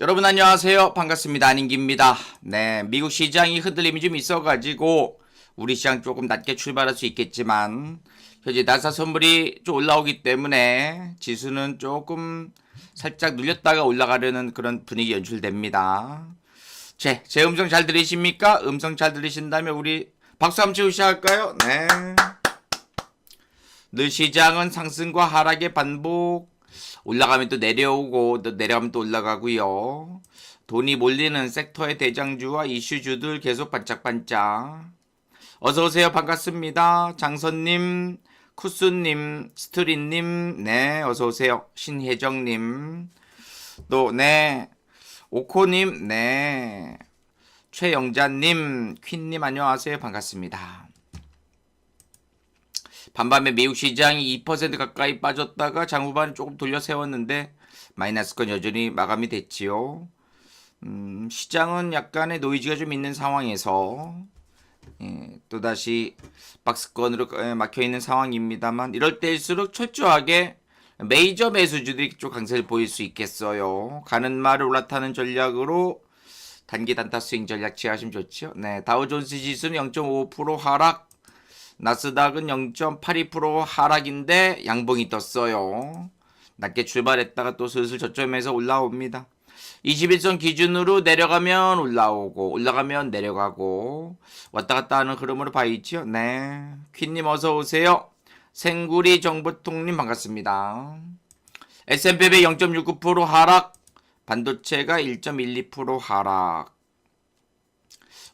여러분 안녕하세요. 반갑습니다. 안인기입니다. 네, 미국 시장이 흔들림이 좀 있어가지고 우리 시장 조금 낮게 출발할 수 있겠지만 현재 나사 선물이 좀 올라오기 때문에 지수는 조금 살짝 눌렸다가 올라가려는 그런 분위기 연출됩니다. 제, 제 음성 잘 들리십니까? 음성 잘 들리신다면 우리 박수 한번 치고 시작할까요? 네. 늘 시장은 상승과 하락의 반복. 올라가면 또 내려오고 또 내려가면 또 올라가고요. 돈이 몰리는 섹터의 대장주와 이슈주들 계속 반짝반짝. 어서 오세요. 반갑습니다. 장선님, 쿠스님, 스트리님, 네, 어서 오세요. 신혜정님, 또 네, 오코님, 네, 최영자님, 퀸님 안녕하세요. 반갑습니다. 반밤에 미국 시장이 2% 가까이 빠졌다가 장후반 조금 돌려 세웠는데 마이너스건 여전히 마감이 됐지요. 음, 시장은 약간의 노이즈가 좀 있는 상황에서 예, 또다시 박스권으로 에, 막혀 있는 상황입니다만 이럴 때일수록 철저하게 메이저 매수주들이 좀 강세를 보일 수 있겠어요. 가는 말을 올라타는 전략으로 단기 단타 스윙 전략 취하시면 좋죠. 네, 다우존스 지수는 0.5% 하락, 나스닥은 0.82% 하락인데 양봉이 떴어요. 낮게 출발했다가 또 슬슬 저점에서 올라옵니다. 21선 기준으로 내려가면 올라오고 올라가면 내려가고 왔다 갔다 하는 흐름으로 봐 있죠. 네. 퀸님 어서 오세요. 생구리 정보통님 반갑습니다. S&P 0.69% 하락, 반도체가 1.12% 하락.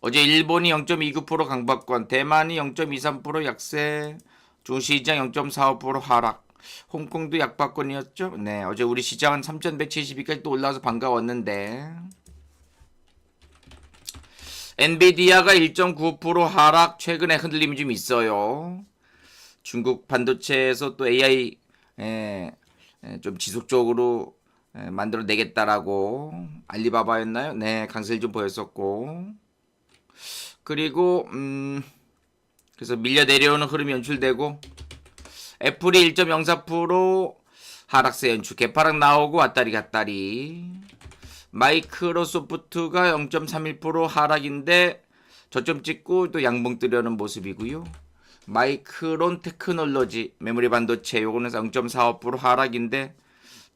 어제 일본이 0.29% 강박권, 대만이 0.23% 약세, 중시장 0.45% 하락, 홍콩도 약박권이었죠. 네, 어제 우리 시장은 3,172까지 또 올라와서 반가웠는데 엔비디아가 1.9% 하락, 최근에 흔들림이 좀 있어요. 중국 반도체에서 또 AI 에, 에, 좀 지속적으로 에, 만들어내겠다라고 알리바바였나요? 네, 강세를 좀 보였었고 그리고 음 그래서 밀려 내려오는 흐름이 연출되고 애플이 1.04% 하락세 연출 개파락 나오고 왔다리 갔다리 마이크로소프트가 0.31% 하락인데 저점 찍고 또 양봉 뜨려는 모습이고요. 마이크론 테크놀로지 메모리 반도체 요거는 0.45% 하락인데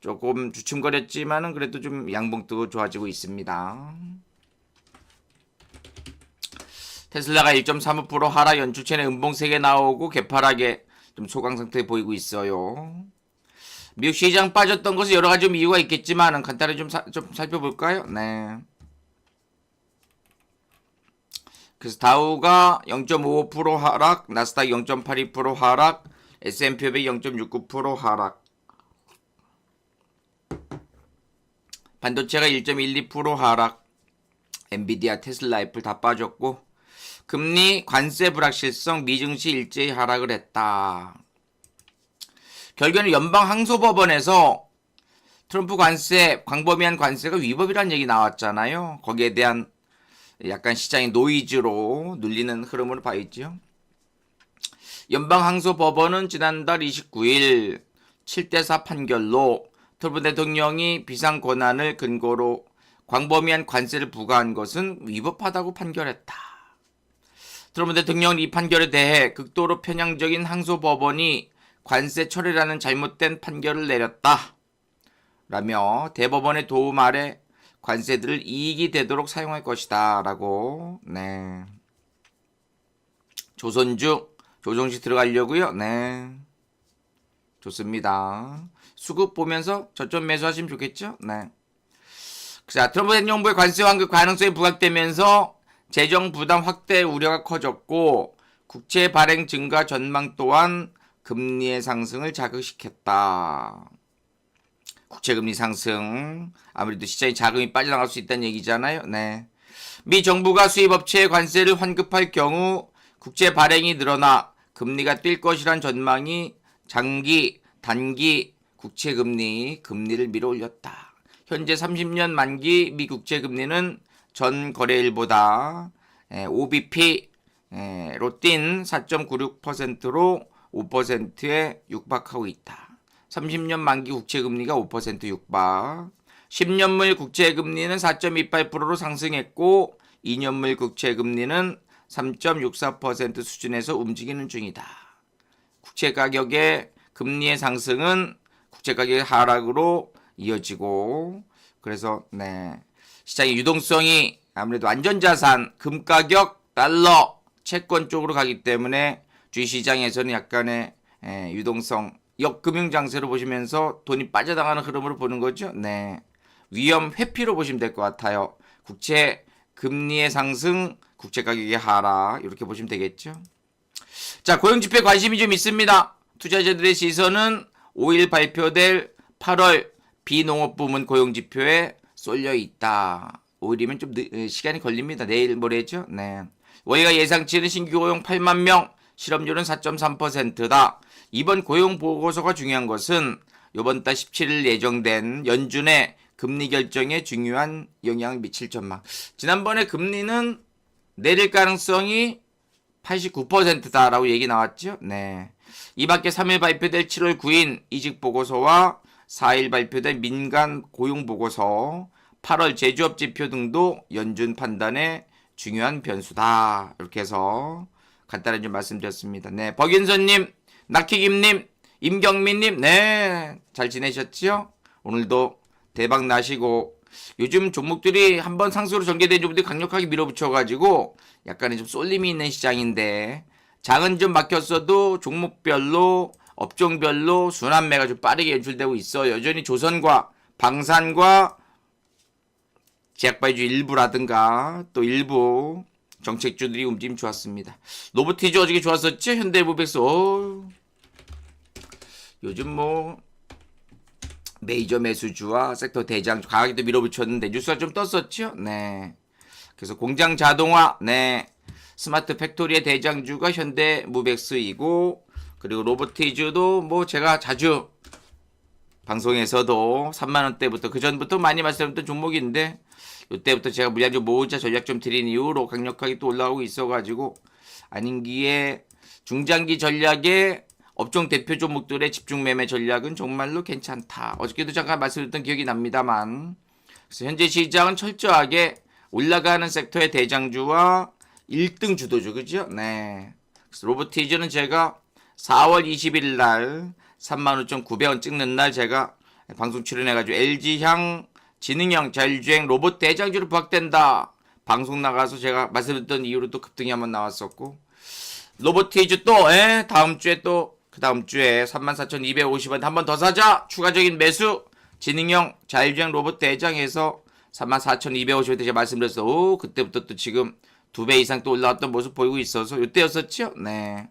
조금 주춤거렸지만은 그래도 좀 양봉 뜨고 좋아지고 있습니다. 테슬라가 1.35% 하락 연출체는 음봉 3개 나오고 개파락에 좀 소강 상태 보이고 있어요. 미국 시장 빠졌던 것은 여러 가지 좀 이유가 있겠지만 간단히 좀, 사, 좀 살펴볼까요? 네. 그래서 다우가 0.55% 하락, 나스닥 0.82% 하락, S&P 500 0.69% 하락. 반도체가 1.12% 하락. 엔비디아, 테슬라, 애플 다 빠졌고 금리 관세 불확실성 미증시 일제히 하락을 했다. 결국에는 연방 항소법원에서 트럼프 관세 광범위한 관세가 위법이라는 얘기 나왔잖아요. 거기에 대한 약간 시장의 노이즈로 눌리는 흐름으로 봐있죠. 연방 항소법원은 지난달 29일 7대4 판결로 트럼프 대통령이 비상 권한을 근거로 광범위한 관세를 부과한 것은 위법하다고 판결했다. 트럼프 대통령은 이 판결에 대해 극도로 편향적인 항소 법원이 관세 처리라는 잘못된 판결을 내렸다. 라며 대법원의 도움 아래 관세들을 이익이 되도록 사용할 것이다. 라고, 네. 조선주, 조정시 들어가려고요 네. 좋습니다. 수급 보면서 저점 매수하시면 좋겠죠? 네. 자, 트럼프 대통령부의 관세 완급 가능성이 부각되면서 재정 부담 확대 우려가 커졌고 국채 발행 증가 전망 또한 금리의 상승을 자극시켰다. 국채 금리 상승 아무래도 시장에 자금이 빠져나갈 수 있다는 얘기잖아요. 네. 미 정부가 수입 업체에 관세를 환급할 경우 국채 발행이 늘어나 금리가 뛸 것이란 전망이 장기, 단기 국채 금리 금리를 밀어올렸다. 현재 30년 만기 미 국채 금리는 전 거래일보다 OBP로 뛴 4.96%로 5%에 육박하고 있다. 30년 만기 국채 금리가 5% 육박. 10년물 국채 금리는 4.28%로 상승했고 2년물 국채 금리는 3.64% 수준에서 움직이는 중이다. 국채 가격의 금리의 상승은 국채 가격의 하락으로 이어지고 그래서 네. 시장의 유동성이 아무래도 안전자산, 금 가격, 달러, 채권 쪽으로 가기 때문에 주식시장에서는 약간의 예, 유동성, 역금융 장세로 보시면서 돈이 빠져나가는 흐름으로 보는 거죠. 네. 위험 회피로 보시면 될 것 같아요. 국채 금리의 상승, 국채 가격의 하락 이렇게 보시면 되겠죠. 자, 고용 지표에 관심이 좀 있습니다. 투자자들의 시선은 5일 발표될 8월 비농업 부문 고용 지표에 쏠려 있다. 5일이면 좀 늦- 에, 시간이 걸립니다. 내일 모레죠. 네. 월가 예상치는 신규 고용 8만 명, 실업률은 4.3%다. 이번 고용 보고서가 중요한 것은 이번 달 17일 예정된 연준의 금리 결정에 중요한 영향을 미칠 전망. 지난번에 금리는 내릴 가능성이 89%다라고 얘기 나왔죠. 네. 이 밖에 3일 발표될 7월 9일 이직 보고서와 4일 발표될 민간 고용 보고서, 8월 제조업 지표 등도 연준 판단에 중요한 변수다. 이렇게 해서 간단히 좀 말씀드렸습니다. 네. 박윤선님, 낙희김님, 임경민님, 네. 잘 지내셨죠? 오늘도 대박 나시고, 요즘 종목들이 한번 상승으로 전개된 종목들이 강력하게 밀어붙여가지고 약간의 좀 쏠림이 있는 시장인데 장은 좀 막혔어도 종목별로 업종별로 순환매가 좀 빠르게 연출되고 있어 여전히 조선과 방산과 제약바이주 일부라든가 또 일부 정책주들이 움직임 좋았습니다. 노브티즈 어저께 좋았었죠? 현대무백스 어 요즘 뭐 메이저 매수주와 섹터 대장주 강하게 밀어붙였는데 뉴스가 좀 떴었죠? 네. 그래서 공장 자동화, 네. 스마트 팩토리의 대장주가 현대 무백스이고 그리고 로보티즈도 뭐 제가 자주 방송에서도 3만 원대부터 그 전부터 많이 말씀드렸던 종목인데 이때부터 제가 좀 모으자 전략 좀 드린 이후로 강력하게 또 올라오고 있어가지고 아닌기에 중장기 전략에 업종 대표 종목들의 집중 매매 전략은 정말로 괜찮다. 어저께도 잠깐 말씀드렸던 기억이 납니다만 그래서 현재 시장은 철저하게 올라가는 섹터의 대장주와 1등 주도주 그죠? 네. 로보티즈는 제가 4월 20일 날 35,900원 찍는 날 제가 방송 출연해가지고 LG향 지능형 자율주행 로봇 대장주로 부각된다. 방송 나가서 제가 말씀드렸던 이후로 또 급등이 한번 나왔었고 로보티즈 또 예, 다음 주에 또 그 다음 주에 34,250원 한 번 더 사자. 추가적인 매수. 지능형 자율주행 로봇 대장에서 34,250원 제가 말씀드렸어 오 그때부터 또 지금 두 배 이상 또 올라왔던 모습 보이고 있어서 이때였었죠? 네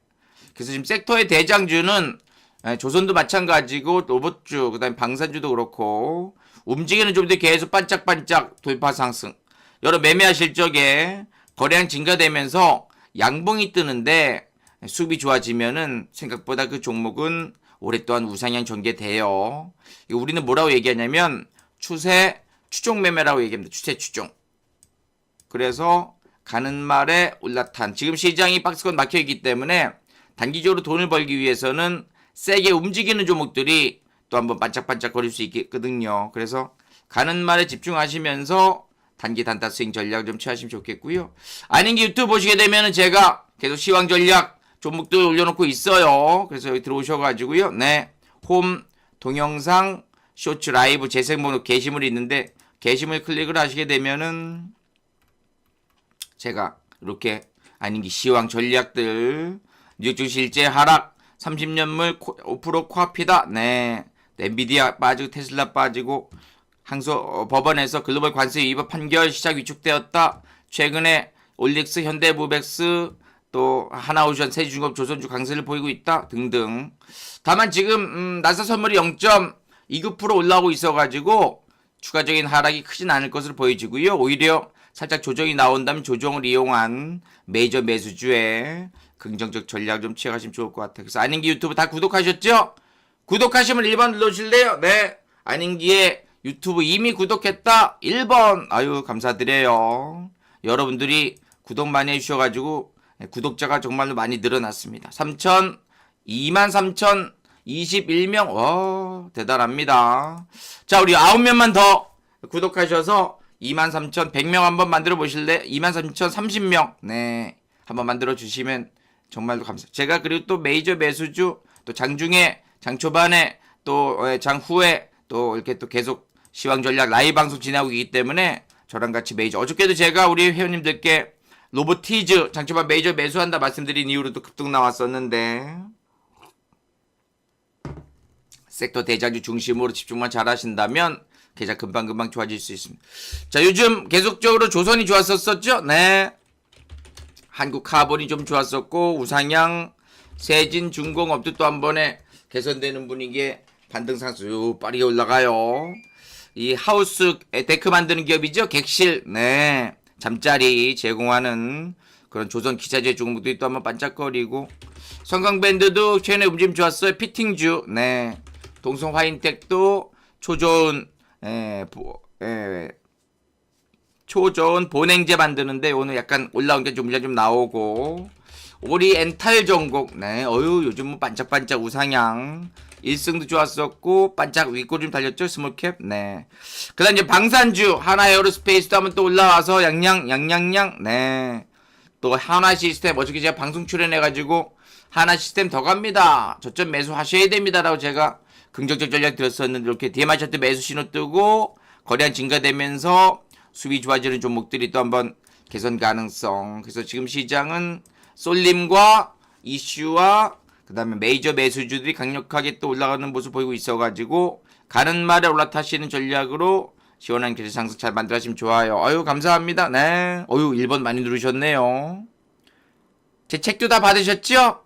그래서 지금 섹터의 대장주는 예, 조선도 마찬가지고 로봇주 그다음에 방산주도 그렇고 움직이는 종목들이 계속 반짝반짝 돌파 상승 여러 매매하실 적에 거래량 증가되면서 양봉이 뜨는데 수비 좋아지면은 생각보다 그 종목은 오랫동안 우상향 전개돼요. 우리는 뭐라고 얘기하냐면 추세 추종 매매라고 얘기합니다. 추세 추종. 그래서 가는 말에 올라탄. 지금 시장이 박스권 막혀 있기 때문에 단기적으로 돈을 벌기 위해서는 세게 움직이는 종목들이 또 한번 반짝반짝 거릴 수 있거든요. 그래서 가는 말에 집중하시면서 단기 단타 스윙 전략 좀 취하시면 좋겠고요. 아닌 게 유튜브 보시게 되면은 제가 계속 시황 전략 종목들 올려놓고 있어요. 그래서 여기 들어오셔가지고요. 네. 홈 동영상 쇼츠 라이브 재생 번호 게시물이 있는데 게시물 클릭을 하시게 되면은 제가 이렇게 아닌 게 시황 전략들 뉴욕 실제 하락 30년물 5% 코앞이다. 네. 엔비디아 빠지고 테슬라 빠지고 항소 어, 법원에서 글로벌 관세 위반 판결 시작 위축되었다. 최근에 올릭스, 현대무백스, 또 하나오션, 세주중업, 조선주 강세를 보이고 있다 등등. 다만 지금 음, 나사 선물이 0.29% 올라오고 있어가지고 추가적인 하락이 크진 않을 것으로 보여지고요. 오히려 살짝 조정이 나온다면 조정을 이용한 메이저 매수주의 긍정적 전략 좀 취해가시면 좋을 것 같아요. 그래서 아닌기 유튜브 다 구독하셨죠? 구독하시면 1번 눌러주실래요? 네. 아닌기에 유튜브 이미 구독했다 1번 아유 감사드려요 여러분들이 구독 많이 해주셔가지고 구독자가 정말로 많이 늘어났습니다 3천 2만 3천 21명 와 대단합니다 자 우리 9명만 더 구독하셔서 23,000 100명 한번 만들어 보실래? 23,000 30명. 네. 한번 만들어 주시면 정말로 감사. 제가 그리고 또 메이저 매수주 또 장중에 장초반에 또 예, 장후에 또 이렇게 또 계속 시황 전략 라이브 방송 진행하고 있기 때문에 저랑 같이 메이저 어저께도 제가 우리 회원님들께 로보티즈 장초반 메이저 매수한다 말씀드린 이후로 또 급등 나왔었는데 섹터 대장주 중심으로 집중만 잘 하신다면 계좌 금방금방 좋아질 수 있습니다. 자, 요즘 계속적으로 조선이 좋았었었죠? 네. 한국 카본이 좀 좋았었고, 우상향, 세진, 중공업도 또 한 번에 개선되는 분위기에 반등 상수 빠르게 올라가요. 이 하우스 데크 만드는 기업이죠? 객실, 네. 잠자리 제공하는 그런 조선 기차제 중국들이 또 한번 반짝거리고, 성강밴드도 최근에 움직임 좋았어요. 피팅주, 네. 동성 화인텍도 초저온 예, 보, 예, 초저온 보냉제 만드는데 오늘 약간 올라온 게좀 물량 좀 나오고. 오리 엔탈 전곡. 네 어유 요즘 뭐 반짝반짝 우상향. 1승도 좋았었고 반짝 윗골 좀 달렸죠 스몰캡? 네. 그다음 이제 방산주 하나 에어로스페이스도 한번 또 올라와서 양양 양양양. 네또 하나 시스템 어저께 제가 방송 출연해가지고 하나 시스템 더 갑니다. 저점 매수하셔야 됩니다라고 제가 긍정적 전략 들었었는데 이렇게 DMI 차트 매수 신호 뜨고 거래량 증가되면서 수비 좋아지는 종목들이 또 한번 개선 가능성. 그래서 지금 시장은 쏠림과 이슈와 그다음에 메이저 매수주들이 강력하게 또 올라가는 모습 보이고 있어가지고 가는 말에 올라타시는 전략으로 시원한 기술 상승 잘 만들어가시면 좋아요. 아유 감사합니다. 네. 어유 1번 많이 누르셨네요. 제 책도 다 받으셨죠?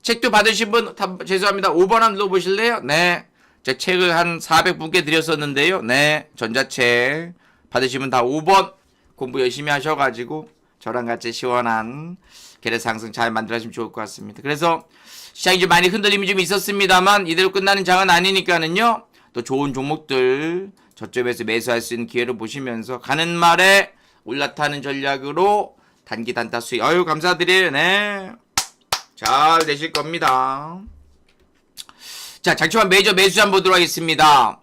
책도 받으신 분 다, 죄송합니다. 5번 한번 눌러보실래요? 네. 제 책을 한 400분께 드렸었는데요. 네. 전자책 받으시면 다 5번 공부 열심히 하셔가지고 저랑 같이 시원한 계례 상승 잘 만들어주시면 좋을 것 같습니다. 그래서 시장이 좀 많이 흔들림이 좀 있었습니다만 이대로 끝나는 장은 아니니까는요. 또 좋은 종목들 저점에서 매수할 수 있는 기회를 보시면서 가는 말에 올라타는 전략으로 단기 단타 수익. 아유 감사드려요. 네. 잘 되실 겁니다. 자, 장초반 메이저 매수 한번 보도록 하겠습니다.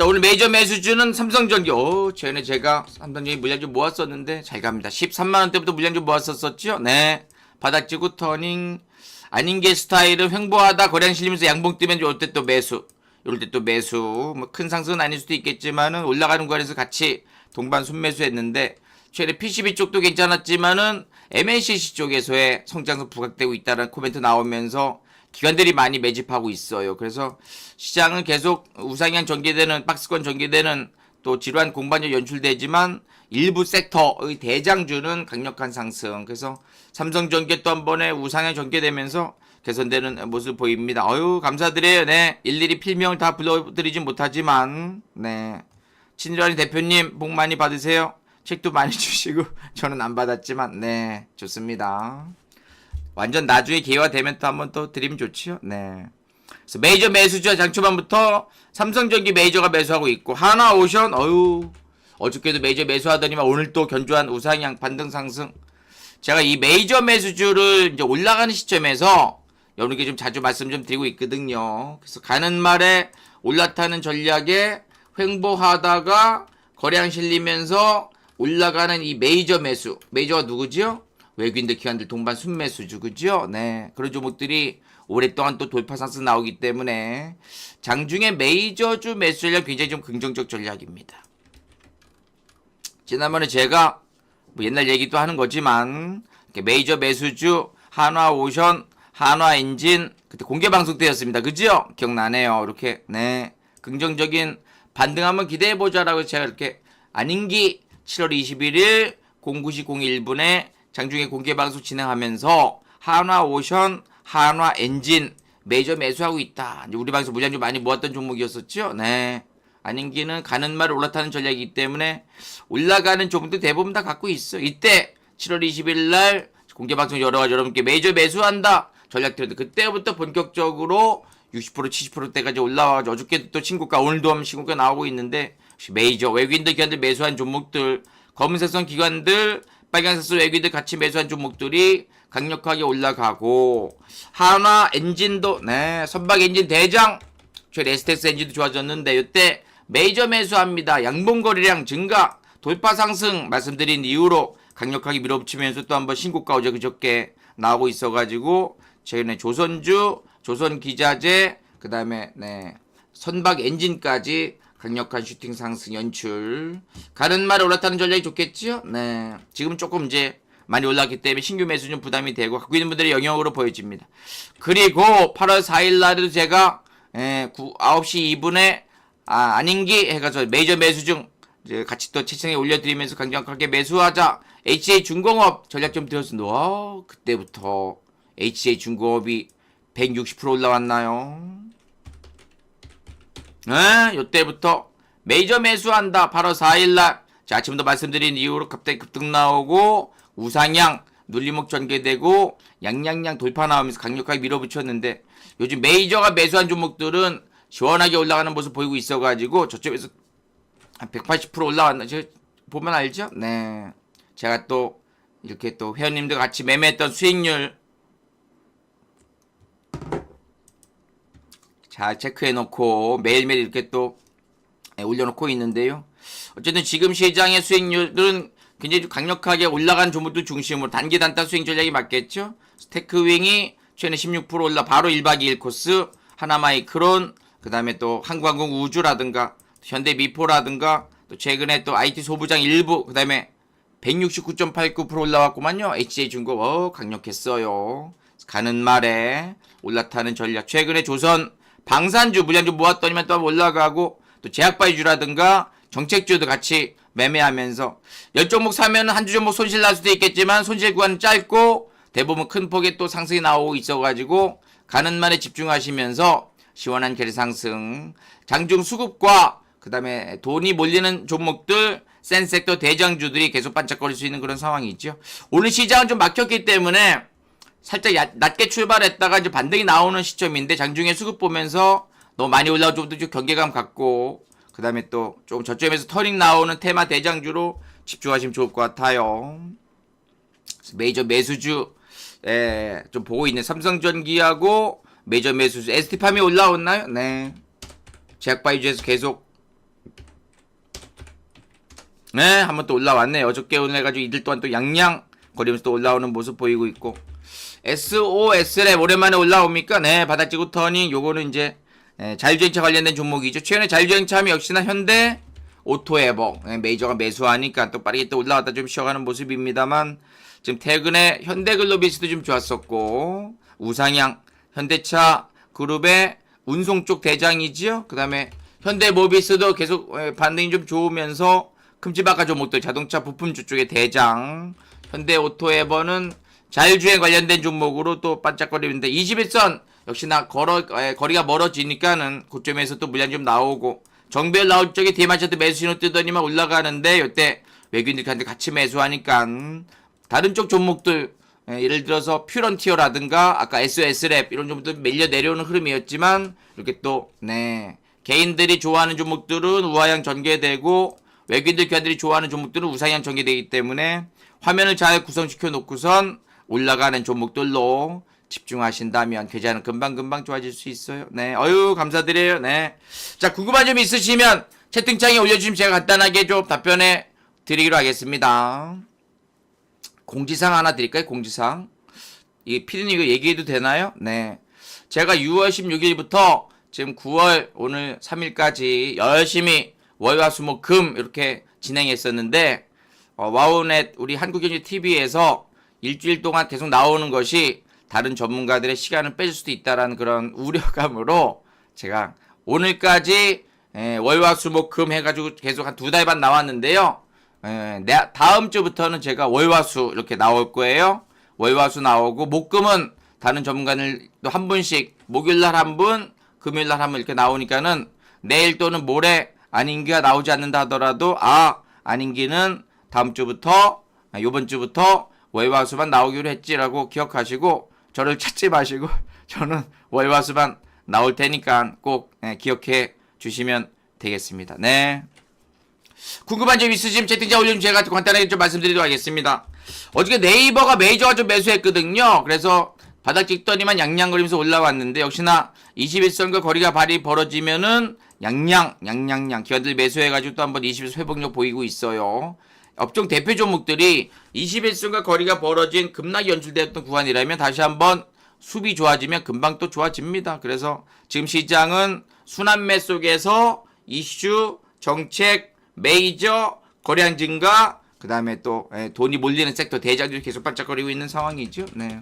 자, 오늘 메이저 매수주는 삼성전기. 오, 전에 제가 삼성전기 물량 좀 모았었는데 잘 갑니다. 13만 원대부터 물량 좀 모았었었죠. 네. 바닥지구 터닝 아닌 게 스타일은 횡보하다 거래량 실리면서 양봉 뜨면 이럴 때 또 매수. 이럴 때 또 매수. 뭐 큰 상승은 아닐 수도 있겠지만은 올라가는 거에서 같이 동반 순매수 했는데 최근에 PCB 쪽도 괜찮았지만은 MNCC 쪽에서의 성장성 부각되고 있다는 코멘트 나오면서 기관들이 많이 매집하고 있어요. 그래서 시장은 계속 우상향 전개되는 박스권 전개되는 또 지루한 공반력 연출되지만 일부 섹터의 대장주는 강력한 상승. 그래서 삼성전기 또 한 번에 우상향 전개되면서 개선되는 모습 보입니다. 어유 감사드려요. 네. 일일이 필명을 다 불러드리진 못하지만 네. 친일환이 대표님 복 많이 받으세요. 책도 많이 주시고 저는 안 받았지만 네 좋습니다. 완전 나중에 기회가 되면 또 한번 또 드리면 좋지요. 네. 그래서 메이저 매수주와 장초반부터 삼성전기 메이저가 매수하고 있고 하나 오션 어유 어저께도 메이저 매수하더니만 오늘 또 견조한 우상향 반등 상승. 제가 이 메이저 매수주를 이제 올라가는 시점에서 여러분께 좀 자주 말씀 좀 드리고 있거든요. 그래서 가는 말에 올라타는 전략에 횡보하다가 거래량 실리면서 올라가는 이 메이저 매수. 메이저가 누구죠? 외국인들 기관들 동반 순매수주 그죠? 네. 그런 종목들이 오랫동안 또 돌파 상승 나오기 때문에 장중에 메이저주 매수 전략 굉장히 좀 긍정적 전략입니다. 지난번에 제가 뭐 옛날 얘기도 하는 거지만 메이저 매수주 한화 오션, 한화 엔진 그때 공개 방송 때였습니다. 그죠? 기억나네요. 이렇게 네. 긍정적인 반등 한번 기대해 보자라고 제가 이렇게 안인기 7월 21일 09시 01분에 장중에 공개 방송 진행하면서 한화 오션, 한화 엔진 메이저 매수하고 있다. 이제 우리 방송 무장 좀 많이 모았던 종목이었었죠. 네. 안인기는 가는 말 올라타는 전략이기 때문에 올라가는 종목들 대부분 다 갖고 있어. 이때 7월 20일 날 공개 방송 열어가지고 여러분께 메이저 매수한다 전략 드렸는데 그때부터 본격적으로 60% 70%대까지 올라와가지고 어저께도 또 신고가 오늘도 한번 신고가 나오고 있는데 혹시 메이저 외국인들 기관들 매수한 종목들 검은색선 기관들 빨간색선 외국인들 같이 매수한 종목들이 강력하게 올라가고 한화 엔진도 네 선박 엔진 대장 최 레스텍스 엔진도 좋아졌는데 이때 메이저 매수합니다. 양봉 거래량 증가, 돌파 상승 말씀드린 이후로 강력하게 밀어붙이면서 또 한번 신고가 어제 그저께 나오고 있어가지고 최근에 조선주, 조선기자재, 그 다음에 네 선박 엔진까지 강력한 슈팅 상승 연출. 가는 말에 올라타는 전략이 좋겠지요? 네. 지금 조금 이제 많이 올랐기 때문에 신규 매수 좀 부담이 되고 갖고 있는 분들의 영역으로 보여집니다. 그리고 8월 4일 날에도 제가 예, 9, 9시 2분에 아, 아닌기 해가서 메이저 매수 중 이제 같이 또 채팅에 올려드리면서 강력하게 매수하자 HA 중공업 전략 좀 드렸습니다. 와, 그때부터 HA 중공업이 160% 올라왔나요? 네, 요때부터 메이저 매수한다. 8월 4일날. 자, 아침부터 말씀드린 이후로 갑자기 급등 나오고, 우상향, 눌림목 전개되고, 양양양 돌파 나오면서 강력하게 밀어붙였는데, 요즘 메이저가 매수한 종목들은 시원하게 올라가는 모습 보이고 있어가지고, 저쪽에서 한 180% 올라왔나? 저, 보면 알죠? 네. 제가 또, 이렇게 또 회원님들 같이 매매했던 수익률, 잘 체크해 놓고 매일매일 이렇게 또 예, 올려놓고 있는데요. 어쨌든 지금 시장의 수익률은 굉장히 좀 강력하게 올라간 종목들 중심으로 단기 단타 수익 전략이 맞겠죠. 스테크윙이 최근에 16% 올라 바로 1박 2일 코스 하나마이크론 그 다음에 또 한국항공 우주라든가 현대미포라든가 또 최근에 또 IT 소부장 일부 그 다음에 169.89% 올라왔구만요. HJ중공 어 강력했어요. 가는 말에 올라타는 전략. 최근에 조선 방산주 좀 모았더니만 또 올라가고 또 제약바이주라든가 정책주도 같이 매매하면서 열 종목 사면 한 주 종목 손실 날 수도 있겠지만 손실 구간은 짧고 대부분 큰 폭의 또 상승이 나오고 있어가지고 가는 말에 집중하시면서 시원한 계리 상승 장중 수급과 그 다음에 돈이 몰리는 종목들 센 섹터 대장주들이 계속 반짝거릴 수 있는 그런 상황이 있죠. 오늘 시장은 좀 막혔기 때문에 살짝 얕, 낮게 출발했다가 이제 반등이 나오는 시점인데 장중에 수급 보면서 너무 많이 좀더 좀 경계감 갖고 그 다음에 또 조금 저점에서 터닝 나오는 테마 대장주로 집중하시면 좋을 것 같아요. 메이저 매수주 예, 좀 보고 있는 삼성전기하고 메이저 매수주 ST팜이 올라왔나요? 네. 제약바이주에서 계속 네, 한번 또 올라왔네요. 어저께 오늘 해가지고 이들 동안 또 양양 거리면서 또 올라오는 모습 보이고 있고 SOS랩 오랜만에 올라옵니까? 네, 바닥지구 터닝 요거는 이제 예, 자율주행차 관련된 종목이죠. 최근에 자율주행차 하면 역시나 현대 오토에버 예, 메이저가 매수하니까 또 빠르게 또 올라왔다 좀 쉬어가는 모습입니다만 지금 최근에 현대글로비스도 좀 좋았었고 우상향 현대차 그룹의 운송 쪽 대장이지요. 그 다음에 현대모비스도 계속 예, 반응이 좀 좋으면서 큼지막한 종목들 자동차 부품주 쪽의 대장 현대오토에버는 자율주행 관련된 종목으로 또 반짝거리는데 21선 역시나 걸어 에, 거리가 멀어지니까는 고점에서 또 물량 좀 나오고 정별 나올 적에 디마차트 매수 신호 뜨더니만 올라가는데 이때 외국인들한테 같이 매수하니까 다른 쪽 종목들 에, 예를 들어서 퓨런티어라든가 아까 SOS랩 이런 종목들 밀려 내려오는 흐름이었지만 이렇게 또 네 개인들이 좋아하는 종목들은 우하향 전개되고 외국인들 기관들이 좋아하는 종목들은 우상향 전개되기 때문에 화면을 잘 구성시켜 놓고선 올라가는 종목들로 집중하신다면 계좌는 금방금방 좋아질 수 있어요. 네. 어유 감사드려요. 네. 자, 궁금한 점 있으시면 채팅창에 올려주시면 제가 간단하게 좀 답변해 드리기로 하겠습니다. 공지사항 하나 드릴까요? 공지사항. 이 피디님 이거 얘기해도 되나요? 네. 제가 6월 16일부터 지금 9월 오늘 3일까지 열심히 월화수목금 이렇게 진행했었는데 어, 와우넷 우리 한국경제 TV에서 일주일 동안 계속 나오는 것이 다른 전문가들의 시간을 뺏을 수도 있다라는 그런 우려감으로 제가 오늘까지 에, 월화수목금 해가지고 계속 한 두 달 반 나왔는데요. 에, 내, 다음 주부터는 제가 월화수 이렇게 나올 거예요. 월화수 나오고 목금은 다른 전문가들 또한 분씩 목요일 날 한 분, 금요일 날 한 분 이렇게 나오니까는 내일 또는 모레 안인기가 나오지 않는다 하더라도 아 안인기는 다음 주부터 아, 요번 주부터 월화수만 나오기로 했지라고 기억하시고 저를 찾지 마시고 저는 월화수만 나올 테니까 꼭 예, 기억해 주시면 되겠습니다. 네. 궁금한 점 있으시면 채팅창 올려주면 제가 간단하게 좀 말씀드리도록 하겠습니다. 어저께 네이버가 메이저가 좀 매수했거든요. 그래서 바닥 찍더니만 양양거리면서 올라왔는데 역시나 21선과 거리가 발이 벌어지면은 양양, 양양양 기관들 매수해가지고 또 한번 20에서 회복력 보이고 있어요. 업종 대표 종목들이 21순간 거리가 벌어진 급락이 연출되었던 구간이라면 다시 한번 수비 좋아지면 금방 또 좋아집니다. 그래서 지금 시장은 순환매 속에서 이슈, 정책, 메이저, 거래량 증가, 그 다음에 또 예, 돈이 몰리는 섹터 대장들이 계속 반짝거리고 있는 상황이죠. 네.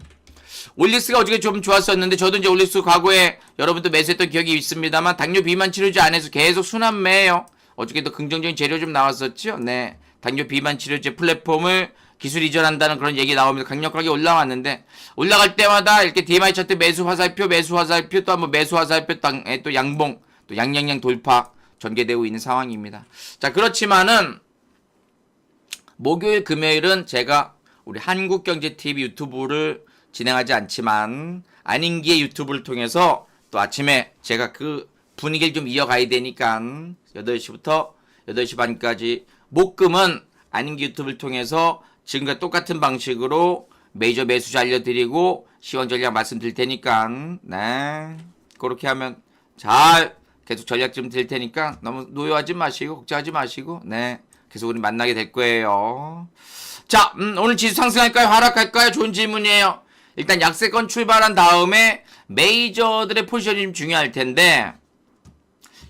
올릭스가 어저께 좀 좋았었는데 저도 이제 올릭스 과거에 여러분도 매수했던 기억이 있습니다만 당뇨 비만 치료제 안에서 계속 순환매예요. 어저께도 긍정적인 재료 좀 나왔었죠. 네. 당뇨 비만 치료제 플랫폼을 기술 이전한다는 그런 얘기 나오면서 강력하게 올라왔는데 올라갈 때마다 이렇게 DMI 차트 매수 화살표 매수 화살표 또 한번 매수 화살표 또 양봉 또 양양양 돌파 전개되고 있는 상황입니다. 자 그렇지만은 목요일 금요일은 제가 우리 한국경제TV 유튜브를 진행하지 않지만 안인기의 유튜브를 통해서 또 아침에 제가 그 분위기를 좀 이어가야 되니까 8시부터 8시 반까지 목금은 안인기 유튜브를 통해서 지금과 똑같은 방식으로 메이저 매수자 알려드리고 시황 전략 말씀드릴 테니까 네 그렇게 하면 잘 계속 전략 좀 드릴 테니까 너무 노여하지 마시고 걱정하지 마시고 네 계속 우리 만나게 될 거예요. 자, 음, 오늘 지수 상승할까요? 하락할까요? 좋은 질문이에요. 일단 약세권 출발한 다음에 메이저들의 포지션이 좀 중요할 텐데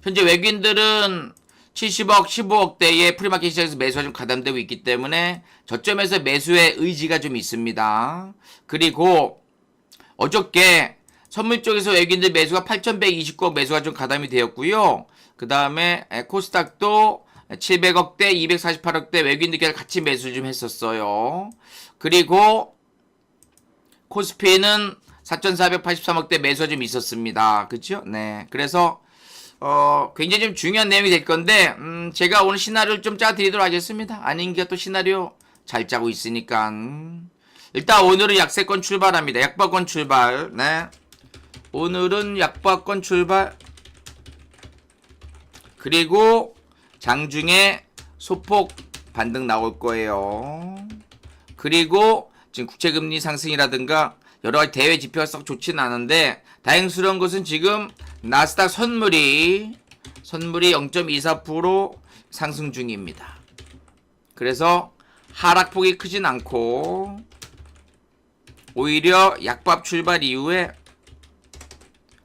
현재 외국인들은 70억, 15억대의 프리마켓 시장에서 매수가 좀 가담되고 있기 때문에 저점에서 매수의 의지가 좀 있습니다. 그리고 어저께 선물 쪽에서 외국인들 매수가 8,129억 매수가 좀 가담이 되었고요. 그 다음에 코스닥도 700억대, 248억대 외국인들끼리 같이 매수 좀 했었어요. 그리고 코스피는 4,483억대 매수가 좀 있었습니다. 그죠? 네. 그래서 어, 굉장히 좀 중요한 내용이 될 건데, 음, 제가 오늘 시나리오를 좀 짜드리도록 하겠습니다. 아닌게 또 시나리오 잘 짜고 있으니까. 음. 일단 오늘은 약세권 출발합니다. 약박권 출발. 네. 오늘은 약박권 출발. 그리고 장중에 소폭 반등 나올 거예요. 그리고 지금 국채금리 상승이라든가 여러 가지 대외 지표가 썩 좋지는 않은데 다행스러운 것은 지금 나스닥 선물이 선물이 0.24% 상승 중입니다. 그래서 하락폭이 크진 않고 오히려 약밥 출발 이후에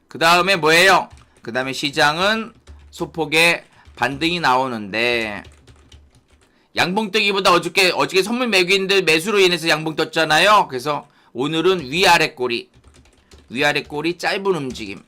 그 다음에 뭐예요? 그 다음에 시장은 소폭의 반등이 나오는데 양봉 뜨기보다 어저께 어저께 선물 매기인들 매수로 인해서 양봉 떴잖아요. 그래서 오늘은 위아래 꼬리 위아래 꼬리 짧은 움직임.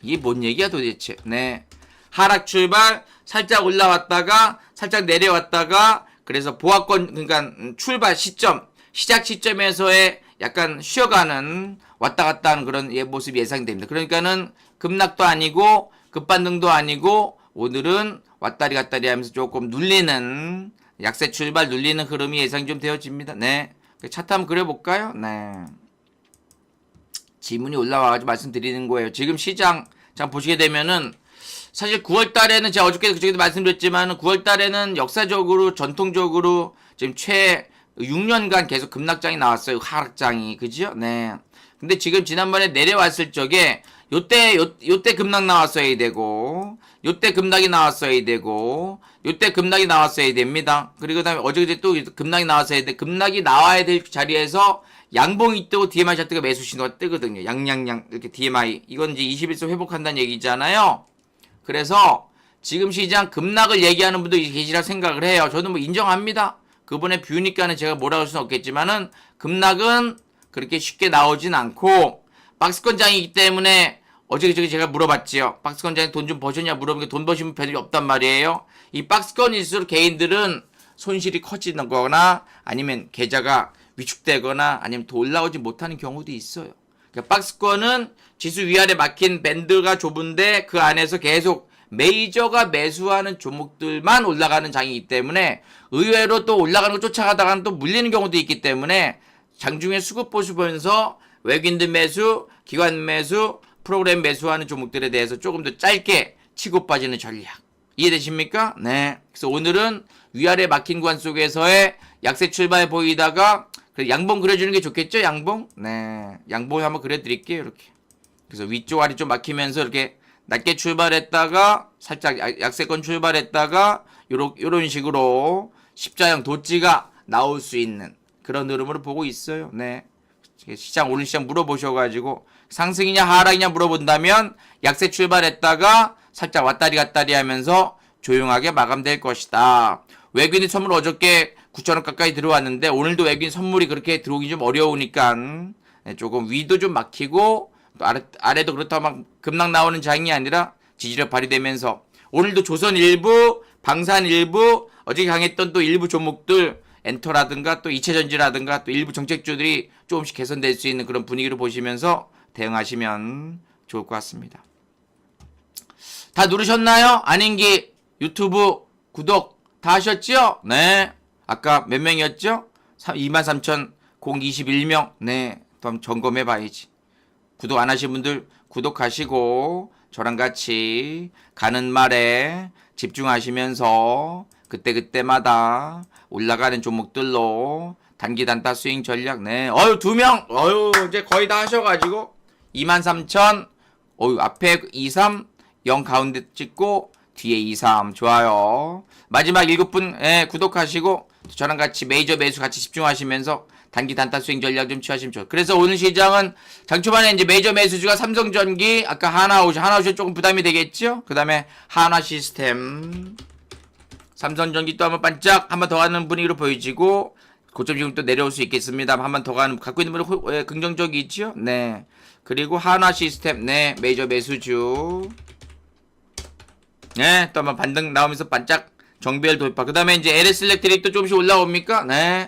이게 뭔 얘기야 도대체? 네. 하락 출발 살짝 올라왔다가 살짝 내려왔다가 그래서 보합권 그러니까 출발 시점 시작 시점에서의 약간 쉬어가는 왔다 갔다 하는 그런 예, 모습이 예상됩니다. 그러니까는 급락도 아니고 급반등도 아니고 오늘은 왔다리 갔다리 하면서 조금 눌리는 약세 출발 눌리는 흐름이 예상이 좀 되어집니다. 네. 차트 한번 그려볼까요? 네. 지문이 올라와가지고 말씀드리는 거예요. 지금 시장 장 보시게 되면은 사실 9월 달에는 제가 어저께 그저께도 말씀드렸지만 9월 달에는 역사적으로 전통적으로 지금 최 6년간 계속 급락장이 나왔어요. 하락장이. 그죠? 네. 근데 지금 지난번에 내려왔을 적에 요때 요, 요때 급락 나왔어야 되고 요때 급락이 나왔어야 되고 요때 급락이 나왔어야 됩니다. 그리고 그다음에 어제 또 급락이 나왔어야 돼. 급락이 나와야 될 자리에서 양봉이 뜨고 DMI 차트가 매수 신호가 뜨거든요. 양양양 이렇게 DMI 이건 이제 21선 회복한다는 얘기잖아요. 그래서 지금 시장 급락을 얘기하는 분도 계시라 생각을 해요. 저는 뭐 인정합니다. 그분의 뷰니까는 제가 뭐라고 할 수는 없겠지만은 급락은 그렇게 쉽게 나오진 않고 박스권장이기 때문에 어제 저기 제가 물어봤지요. 박스권장이 돈 좀 버셨냐 물어보니까 돈 버시면 별일 없단 말이에요. 이 박스권일수록 개인들은 손실이 커지는 거나 아니면 계좌가 위축되거나 아니면 더 올라오지 못하는 경우도 있어요. 그러니까 박스권은 지수 위아래 막힌 밴드가 좁은데 그 안에서 계속 메이저가 매수하는 종목들만 올라가는 장이기 때문에 의외로 또 올라가는 거 쫓아가다가는 또 물리는 경우도 있기 때문에 장중에 수급 보수 보면서 외국인들 매수, 기관 매수, 프로그램 매수하는 종목들에 대해서 조금 더 짧게 치고 빠지는 전략. 이해되십니까? 네. 그래서 오늘은 위아래 막힌 구간 속에서의 약세 출발 보이다가 양봉 그려주는 게 좋겠죠? 양봉? 네. 양봉 한번 그려드릴게요. 이렇게. 그래서 위쪽 아래쪽 막히면서 이렇게 낮게 출발했다가 살짝 약- 약세권 출발했다가 요런 요런 식으로 십자형 도찌가 나올 수 있는 그런 흐름으로 보고 있어요. 네. 시장 오늘 시장 물어보셔가지고 상승이냐 하락이냐 물어본다면 약세 출발했다가 살짝 왔다리 갔다리 하면서 조용하게 마감될 것이다. 외국인 선물 어저께 9천원 가까이 들어왔는데 오늘도 외국인 선물이 그렇게 들어오기 좀 어려우니까 네, 조금 위도 좀 막히고 또 아래, 아래도 그렇다고 막 급락 나오는 장이 아니라 지지력 발휘되면서 오늘도 조선 일부, 방산 일부, 어제 강했던 또 일부 종목들 엔터라든가 또 이체전지라든가 또 일부 정책주들이 조금씩 개선될 수 있는 그런 분위기를 보시면서 대응하시면 좋을 것 같습니다. 다 누르셨나요? 아닌기 유튜브 구독 다 하셨죠? 네. 아까 몇 명이었죠? 23,021명. 네. 또 점검해 봐야지. 구독 안 하신 분들 구독하시고 저랑 같이 가는 말에 집중하시면서 그때그때마다 올라가는 종목들로 단기 단타 스윙 전략. 네. 어유 두명. 어유 이제 거의 다 하셔가지고. 23,000 어유 앞에 23 0 가운데 찍고 뒤에 23 좋아요. 마지막 7분 예, 구독하시고 저랑 같이 메이저 매수 같이 집중하시면서 단기 단타 스윙 전략 좀 취하시면 좋아요. 그래서 오늘 시장은 장 초반에 이제 메이저 매수주가 삼성전기, 아까 하나오션, 하나오션 조금 부담이 되겠죠? 그 다음에 하나 시스템, 삼성전기 또 한번 반짝 한번 더 가는 분위기로 보여지고 고점 지금 또 내려올 수 있겠습니다. 한번 더 가는 갖고 있는 분이 호- 예, 긍정적이죠? 네. 그리고 하나 시스템, 네 메이저 매수주, 네 또 한번 반등 나오면서 반짝 정비열 돌파. 그 다음에 이제 LS 일렉트릭도 조금씩 올라옵니까? 네.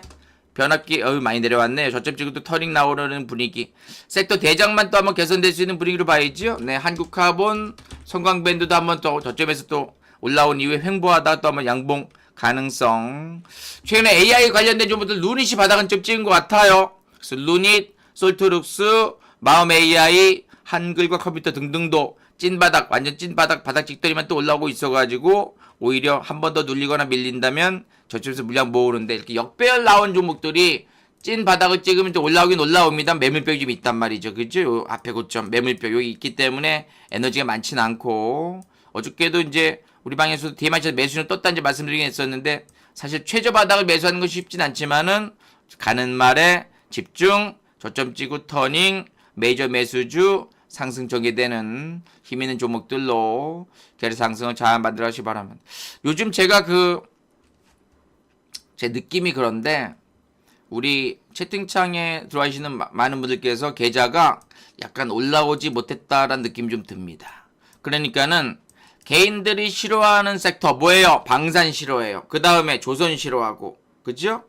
변압기 어유 많이 내려왔네요. 저점 찍고 또 터닝 나오려는 분위기. 섹터 대장만 또 한번 개선될 수 있는 분위기로 봐야죠. 네, 한국카본, 성광밴드도 한번 또 저점에서 또 올라온 이후에 횡보하다 또 한번 양봉 가능성. 최근에 AI 관련된 종목들 루닛이 바닥은 좀 찍은 것 같아요. 그래서 루닛, 솔트룩스, 마음 AI, 한글과 컴퓨터 등등도 찐바닥, 완전 찐바닥, 바닥 찍더니만 또 올라오고 있어가지고 오히려 한 번 더 눌리거나 밀린다면 저쪽에서 물량 모으는데 이렇게 역배열 나온 종목들이 찐 바닥을 찍으면 또 올라오긴 올라옵니다. 매물벽이 좀 있단 말이죠. 그죠? 요 앞에 고점 매물벽 여기 있기 때문에 에너지가 많진 않고 어저께도 이제 우리 방에서도 DMI에서 매수는 떴다는지 말씀드리긴 했었는데 사실 최저 바닥을 매수하는 것이 쉽진 않지만은 가는 말에 집중, 저점 찍고 터닝, 메이저 매수주 상승 전개되는 힘 있는 종목들로 계속 상승을 잘 만들어 가시기 바랍니다. 요즘 제가 그 제 느낌이 그런데 우리 채팅창에 들어와시는 마- 많은 분들께서 계좌가 약간 올라오지 못했다라는 느낌이 좀 듭니다. 그러니까는 개인들이 싫어하는 섹터 뭐예요? 방산 싫어해요. 그 다음에 조선 싫어하고 그죠?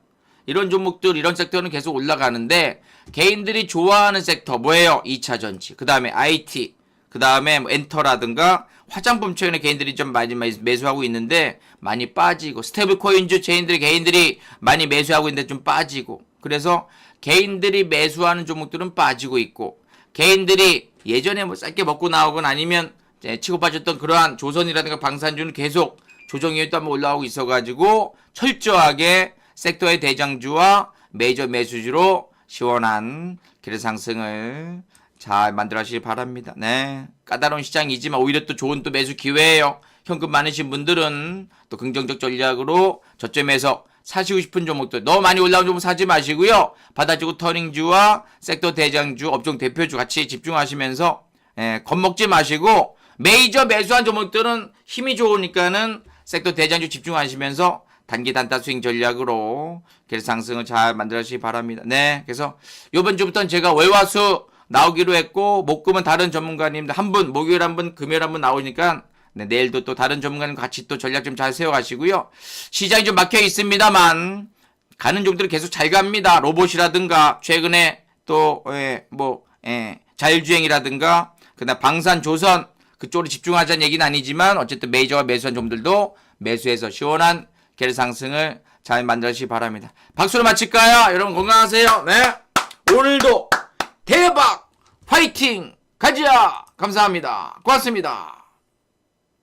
이런 종목들 이런 섹터는 계속 올라가는데 개인들이 좋아하는 sek터 뭐예요? 2차 전지. 그 다음에 IT. 그 다음에 뭐 엔터라든가 화장품 최근에 개인들이 좀 많이 매수하고 있는데 많이 빠지고 스테이블 코인주 개인들이 개인들이 많이 매수하고 있는데 좀 빠지고 그래서 개인들이 매수하는 종목들은 빠지고 있고 개인들이 예전에 뭐 짧게 먹고 나오건 아니면 치고 빠졌던 그러한 조선이라든가 방산주는 계속 또 한번 올라오고 있어가지고 철저하게 섹터의 대장주와 메이저 매수주로 시원한 기대 상승을 잘 만들어 하시기 바랍니다. 네. 까다로운 시장이지만 오히려 또 좋은 또 매수 기회예요. 현금 많으신 분들은 또 긍정적 전략으로 저점에서 사시고 싶은 종목들 너무 많이 올라온 종목 사지 마시고요. 받아주고 터닝주와 섹터 대장주, 업종 대표주 같이 집중하시면서 예, 겁먹지 마시고 메이저 매수한 종목들은 힘이 좋으니까는 섹터 대장주 집중하시면서 단기 단타 스윙 전략으로 계속 상승을 잘 만들어 주시기 바랍니다. 네. 그래서 요번 주부터는 제가 월화수 나오기로 했고 목금은 다른 전문가님들 한 분, 목요일 한 분, 금요일 한 분 나오니까 네, 내일도 또 다른 전문가님 같이 또 전략 좀 잘 세워가시고요. 시장이 좀 막혀 있습니다만 가는 종들은 계속 잘 갑니다. 로봇이라든가 최근에 또뭐 자율주행이라든가 그다음 방산 조선 그쪽으로 집중하자는 얘기는 아니지만 어쨌든 메이저가 매수한 종들도 매수해서 시원한 계리 상승을 잘 만들시기 바랍니다. 박수로 마칠까요? 여러분 건강하세요. 네. 오늘도 대박 화이팅 가자. 감사합니다. 고맙습니다.